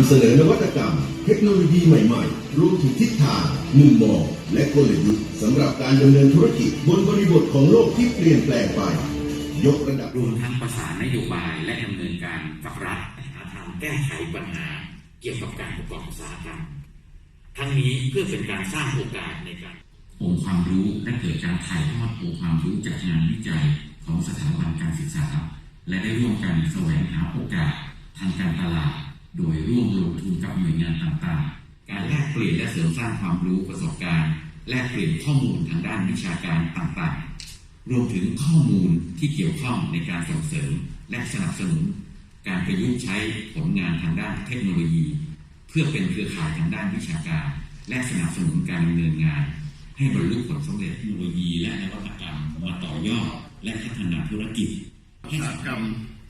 ำเสนอนวัตกรรม เทคโนโลยีใหม่ๆ รวมถึงทิศทางมุมมอง และกลยุทธ์สำหรับการดำเนินธุรกิจบนบริบทของโลกที่เปลี่ยนแปลงไป ยกระดับรวมทั้งประสานนโยบายและดำเนินการกับรัฐหาทางแก้ไขปัญหา เกี่ยวกับการประกอบอุตสาหกรรมทั้งนี้เพื่อเป็นการสร้างโอกาสในการองค์ความรู้และเกิดการถ่ายทอดองค์ความรู้จากงานวิจัยของสถาบันการศึกษา และได้ร่วมกันแสวงหาโอกาสทางการตลาด โดยร่วมลงทุน กับหน่วยงานต่างๆ การแลกเปลี่ยนและเสริมสร้างความรู้ประสบการณ์ แลกเปลี่ยนข้อมูลทางด้านวิชาการต่างๆ รวมถึงข้อมูลที่เกี่ยวข้องในการส่งเสริมและสนับสนุน การประยุกต์ใช้ผลงานทางด้านเทคโนโลยี เพื่อเป็นเครือข่ายทางด้านวิชาการ และสนับสนุนการดำเนินงาน ให้บรรลุผลสำเร็จเทคโนโลยีและนวัตกรรมมาต่อยอดและพัฒนาธุรกิจอุตสาหกรรม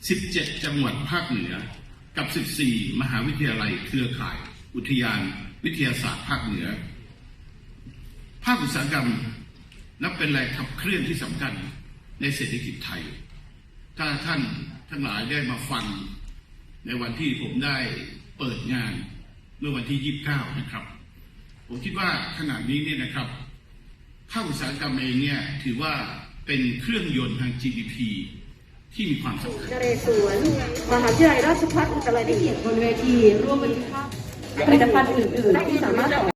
17 จังหวัดภาคเหนือ กับ 14 มหาวิทยาลัยเครือข่าย อุทยาน วิทยาศาสตร์ภาคเหนือ ภาคอุตสาหกรรมนับเป็นแรงขับเคลื่อนที่สำคัญในเศรษฐกิจไทย ถ้าท่านทั้งหลายได้มาฟังในวันที่ผมได้เปิดงานเมื่อวันที่ 29 นะครับ ผมคิดว่าขณะนี้เนี่ยนะครับภาคอุตสาหกรรมเองเนี่ยถือว่าเป็นเครื่องยนต์ทาง GDP ที่มีความสำคัญนเรศวรมหาวิทยาลัยราชภัฏอุตรดิตถ์บนเวทีร่วมบันทึกภาพผลิตภัณฑ์อื่นๆที่สามารถ